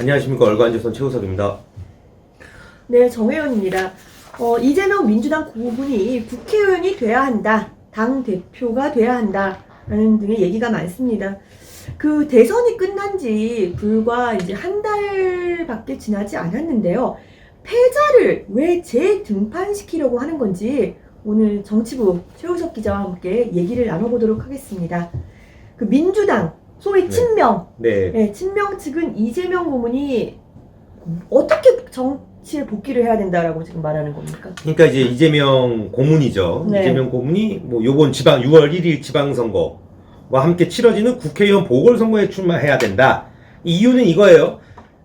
안녕하십니까 얼간조선 최우석입니다. 네, 정혜연입니다. 어, 이재명 민주당 고문이 국회의원이 돼야 한다. 당 대표가 돼야 한다. 라는 등의 얘기가 많습니다. 그 대선이 끝난 지 불과 이제 한 달밖에 지나지 않았는데요. 패자를 왜 재등판시키려고 하는 건지 오늘 정치부 최우석 기자와 함께 얘기를 나눠보도록 하겠습니다. 그 민주당, 소위 네. 친명, 네. 네, 친명 측은 이재명 고문이 어떻게 정치에 복귀를 해야 된다라고 지금 말하는 겁니까? 그러니까 이제 이재명 고문이죠. 네. 이재명 고문이 뭐 요번 지방 6월 1일 지방선거와 함께 치러지는 국회의원 보궐선거에 출마해야 된다. 이 이유는 이거예요.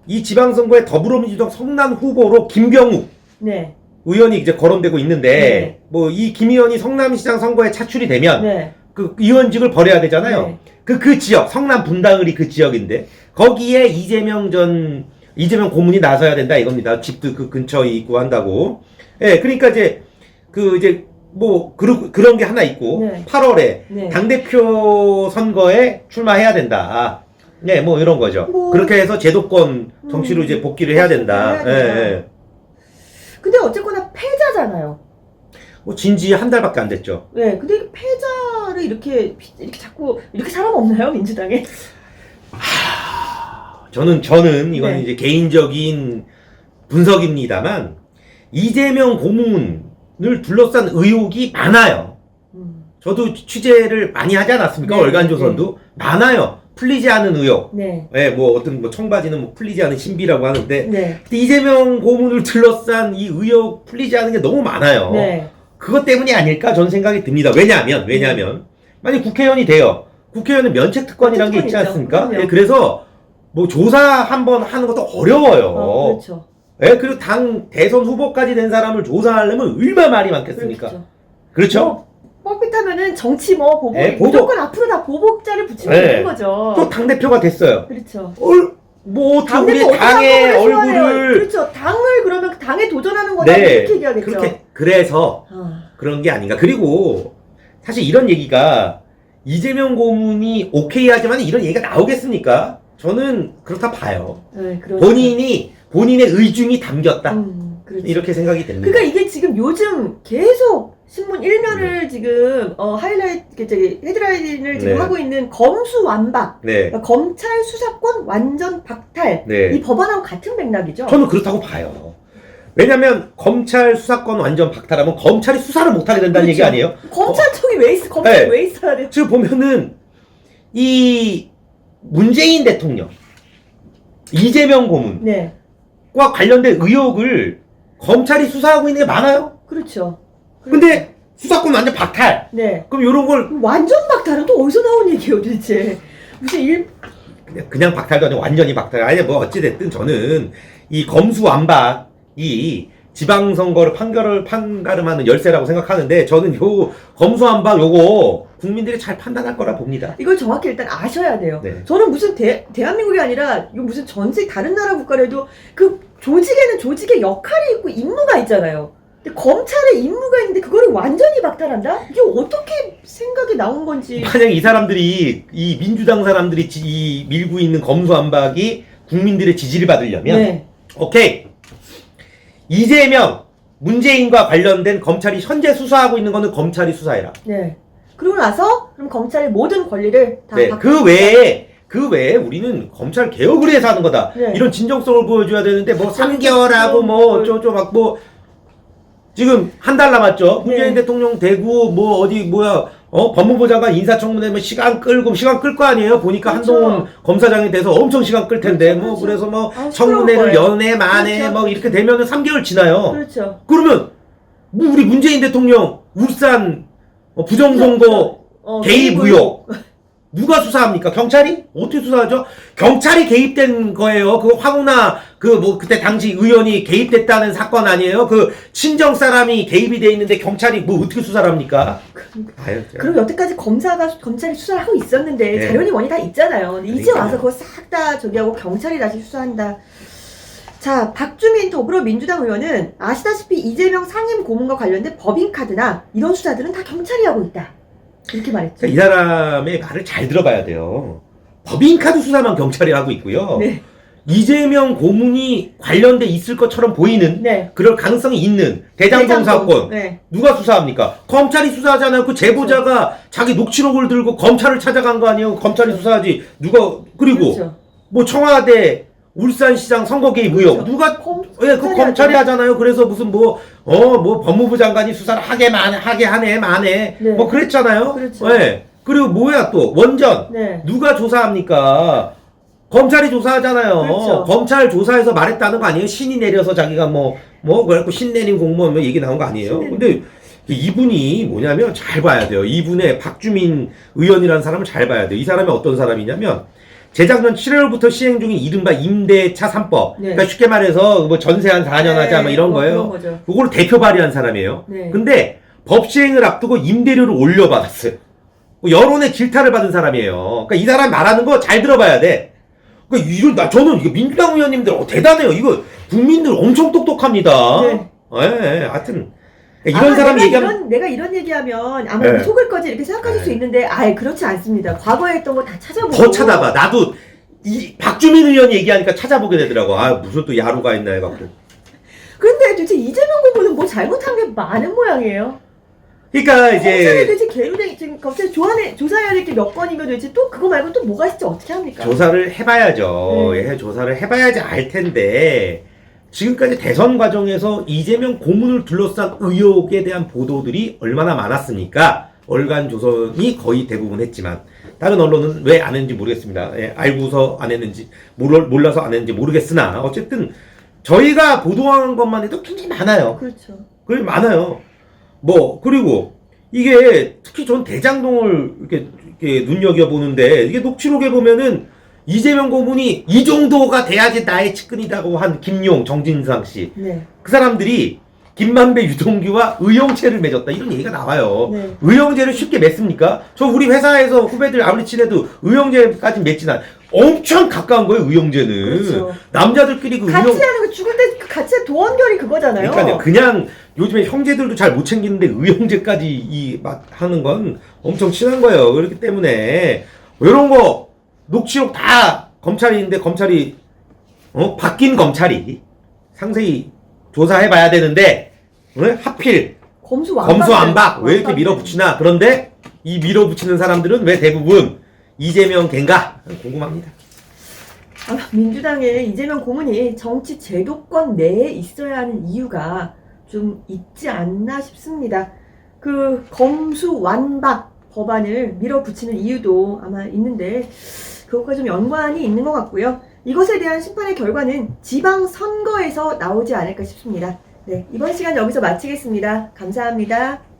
이 지방선거에 더불어민주당 성남 후보로 김병욱 네, 의원이 이제 거론되고 있는데 네. 뭐 이 김 의원이 성남시장 선거에 차출이 되면 네, 그 의원직을 버려야 되잖아요. 네. 그, 그 지역, 성남 분당을이 그 지역인데, 거기에 이재명 전, 이재명 고문이 나서야 된다 이겁니다. 집도 그 근처에 있고 한다고. 예, 그러니까 이제, 그, 이제, 뭐, 그런, 그런 게 하나 있고, 네. 8월에 네. 당 대표 선거에 출마해야 된다. 네, 뭐 이런 거죠. 뭐- 그렇게 해서 제도권 정치로 음, 이제 복귀를 해야 된다. 복귀를 해야 된다. 예, 예. 근데 어쨌거나 패자잖아요. 뭐 진지 한 달밖에 안 됐죠. 네, 근데 이 패자를 이렇게 이렇게 자꾸 이렇게 사람 없나요 민주당에? 저는 저는 이건 네. 이제 개인적인 분석입니다만 이재명 고문을 둘러싼 의혹이 많아요. 음, 저도 취재를 많이 하지 않았습니까? 네, 월간조선도 많아요. 풀리지 않은 의혹. 네, 예, 뭐 어떤 뭐 청바지는 뭐 풀리지 않은 신비라고 하는데 네, 근데 이재명 고문을 둘러싼 이 의혹 풀리지 않은 게 너무 많아요. 네, 그것 때문이 아닐까 저는 생각이 듭니다. 왜냐하면 왜냐하면 만약 국회의원이 돼요. 국회의원은 면책 특권이라는 게 있지 특권. 않습니까? 그럼요. 예, 그래서 뭐 조사 한번 하는 것도 어려워요. 어, 그렇죠, 예, 그리고 당 대선 후보까지 된 사람을 조사하려면 얼마나 말이 많겠습니까? 그렇죠. 그렇죠? 뻥pit하면은 정치 뭐 보복 네, 보복. 무조건 앞으로 다 보복자를 붙이면 네. 되는 거죠. 또 당 대표가 됐어요. 그렇죠. 얼, 뭐, 어떻게 우리 당대표 어떻게 당의 한꺼번에 소환해요? 얼굴을. 그렇죠. 당을 그러면 당에 도전하는 거다 네, 이렇게 얘기하겠죠. 그렇게, 그래서 아, 그런 게 아닌가. 그리고 사실 이런 얘기가 이재명 고문이 오케이 하지만 이런 얘기가 나오겠습니까? 저는 그렇다 봐요. 네, 그렇죠. 본인이, 본인의 의중이 담겼다. 음, 그렇죠. 이렇게 생각이 됩니다. 그러니까 이게 지금 요즘 계속 신문 일면을 네. 지금 어, 하이라이트 저기 헤드라인을 지금 네. 하고 있는 검수완박 네. 그러니까 검찰 수사권 완전 박탈 네. 이 법안하고 같은 맥락이죠. 저는 그렇다고 봐요. 왜냐면 검찰 수사권 완전 박탈하면 검찰이 수사를 못하게 된다는 그렇죠. 얘기 아니에요? 검찰청이 왜 있어? 검찰이 네. 왜 있어야 돼? 지금 보면은 이 문재인 대통령, 이재명 고문과 네, 관련된 의혹을 검찰이 수사하고 있는 게 많아요. 그렇죠. 근데 수사권 완전 박탈. 네, 그럼 이런 걸 완전 박탈은 또 어디서 나온 얘기예요, 도대체? 무슨 일 그냥- 그냥 박탈도 아니고 완전히 박탈. 아니 뭐 어찌 됐든 저는 이 검수완박 이 지방선거를 판결을 판가름하는 열쇠라고 생각하는데 저는 요 검수완박 요거 국민들이 잘 판단할 거라 봅니다. 이걸 정확히 일단 아셔야 돼요. 네. 저는 무슨 대, 대한민국이 아니라 이거 무슨 전 세계 다른 나라 국가라도 그 조직에는 조직의 역할이 있고 임무가 있잖아요. 근데 검찰에 임무가 있는데 그거를 완전히 박탈한다? 이게 어떻게 생각이 나온 건지. 만약 이 사람들이 이 민주당 사람들이 지- 이 밀고 있는 검수완박이 국민들의 지지를 받으려면 네. 오케이 이재명 문재인과 관련된 검찰이 현재 수사하고 있는 거는 검찰이 수사해라. 네. 그러고 나서 그럼 검찰의 모든 권리를 다 네, 박- 그 외에 그 외에 우리는 검찰 개혁을 위해서 하는 거다. 네. 이런 진정성을 보여줘야 되는데 뭐. 3개월하고 뭐. 어쩌고 막뭐 지금 한 달 남았죠. 문재인 네. 대통령 되고 뭐 어디 뭐야 어 법무부 장관 인사청문회 뭐 시간 끌고 시간 끌 거 아니에요. 보니까 그렇죠. 한동훈 검사장이 돼서 엄청 시간 끌 텐데 그렇죠, 뭐 그렇죠. 그래서 뭐 아, 청문회를 거예요. 연애 만에 그렇죠. 뭐 이렇게 되면은 3개월 지나요. 그렇죠. 그러면 뭐 우리 문재인 대통령 울산 어, 부정선거 어, 개입 의혹 누가 수사합니까? 경찰이? 어떻게 수사하죠? 경찰이 개입된 거예요. 그 황운하 그뭐 그때 당시 의원이 개입됐다는 사건 아니에요? 그 친정 사람이 개입이 돼 있는데 경찰이 뭐 어떻게 수사를 합니까? 그럼 여태까지 검사가 검찰이 수사를 하고 있었는데 네. 자료니 뭐니 다 있잖아요. 근데 이제 그러니까요. 와서 그거 싹 다 저기 하고 경찰이 다시 수사한다. 자, 박주민 더불어민주당 의원은 아시다시피 이재명 상임 고문과 관련된 법인카드나 이런 수사들은 다 경찰이 하고 있다. 이렇게 말했죠. 그러니까 이 사람의 말을 잘 들어봐야 돼요. 법인카드 수사만 경찰이 하고 있고요. 네. 이재명 고문이 관련돼 있을 것처럼 보이는 네. 그럴 가능성이 있는 대장동 사건 네. 누가 수사합니까? 검찰이 수사하잖아요. 그 제보자가 자기 녹취록을 들고 검찰을 찾아간 거 아니에요? 검찰이 그렇죠. 수사하지. 누가 그리고 그렇죠. 뭐 청와대 울산시장 선거 개입 의혹. 누가 검, 예, 그 검찰이 하잖아요. 그래서 무슨 뭐, 어, 뭐, 법무부 장관이 수사를 하게 만, 하게 하네, 마네. 네. 뭐, 그랬잖아요. 그렇죠. 예. 그리고 뭐야 또, 원전. 네. 누가 조사합니까? 검찰이 조사하잖아요. 그렇죠. 검찰 조사해서 말했다는 거 아니에요? 신이 내려서 자기가 뭐, 뭐, 그래갖고 신 내린 공무원 뭐 얘기 나온 거 아니에요? 근데 이분이 뭐냐면 잘 봐야 돼요. 이분의 박주민 의원이라는 사람을 잘 봐야 돼요. 이 사람이 어떤 사람이냐면, 재작년 7월부터 시행 중인 이른바 임대차 3법. 네. 그러니까 쉽게 말해서 뭐 전세 한 4년 하자 뭐 이런 뭐 거예요. 거죠. 그걸 대표 발의한 사람이에요. 네. 근데 법 시행을 앞두고 임대료를 올려받았어요. 뭐 여론의 질타를 받은 사람이에요. 그러니까 이 사람 말하는 거 잘 들어봐야 돼. 그러니까 이런 나 저는 이거 민주당 의원님들 어, 대단해요. 이거 국민들 엄청 똑똑합니다. 네. 예, 예, 하여튼 이런 아마 사람 내가 얘기하면 이런, 내가 이런 얘기하면 아마 네. 속을 거지 이렇게 생각하실 수 네. 있는데 아예 그렇지 않습니다. 과거에 했던 거 다 찾아보고 더 찾아봐. 나도 이 박주민 의원 얘기하니까 찾아보게 되더라고. 아 무슨 또 야루가 있나 해갖고. 그런데 도대체 이재명 고문은 뭐 잘못한 게 많은 모양이에요. 그러니까 이제 도대체 계류된 지금 검찰 조안에 조사해야 될 게 몇 건이면 도대체 또 그거 말고 또 뭐가 있을지 어떻게 합니까? 조사를 해봐야죠. 네. 예, 조사를 해봐야지 알 텐데 지금까지 대선 과정에서 이재명 고문을 둘러싼 의혹에 대한 보도들이 얼마나 많았습니까? 얼간 조선이 거의 대부분 했지만 다른 언론은 왜 안 했는지 모르겠습니다. 예, 알고서 안 했는지 몰- 몰라서 안 했는지 모르겠으나 어쨌든 저희가 보도한 것만 해도 굉장히 많아요. 그렇죠. 그게 많아요. 뭐 그리고 이게 특히 전 대장동을 이렇게, 이렇게 눈여겨 보는데 이게 녹취록에 보면은 이재명 고문이 이 정도가 돼야지 나의 측근이라고 한 김용, 정진상 씨 네. 그 사람들이 김만배, 유동규와 의형제를 맺었다 이런 얘기가 나와요. 네. 의형제를 쉽게 맺습니까? 저 우리 회사에서 후배들 아무리 친해도 의형제까지 맺진 않. 엄청 가까운 거예요 의형제는. 그렇죠. 남자들끼리 그 같이 의형 하는 거 죽을 때그 같이 도원결이 그거잖아요. 그러니까요. 그냥 요즘에 형제들도 잘 못 챙기는데 의형제까지 이 막 하는 건 엄청 친한 거예요. 그렇기 때문에 이런 거 녹취록 다 검찰인데 검찰이 어 바뀐 검찰이 상세히 조사해 봐야 되는데 왜 하필 검수 완박. 검수 안박 왜 이렇게 밀어붙이나 그런데 이 밀어붙이는 사람들은 왜 대부분 이재명 갠가 궁금합니다. 아마 민주당의 이재명 고문이 정치 제도권 내에 있어야 하는 이유가 좀 있지 않나 싶습니다. 그 검수 완박 법안을 밀어붙이는 이유도 아마 있는데 그것과 좀 연관이 있는 것 같고요. 이것에 대한 심판의 결과는 지방 선거에서 나오지 않을까 싶습니다. 네, 이번 시간 여기서 마치겠습니다. 감사합니다.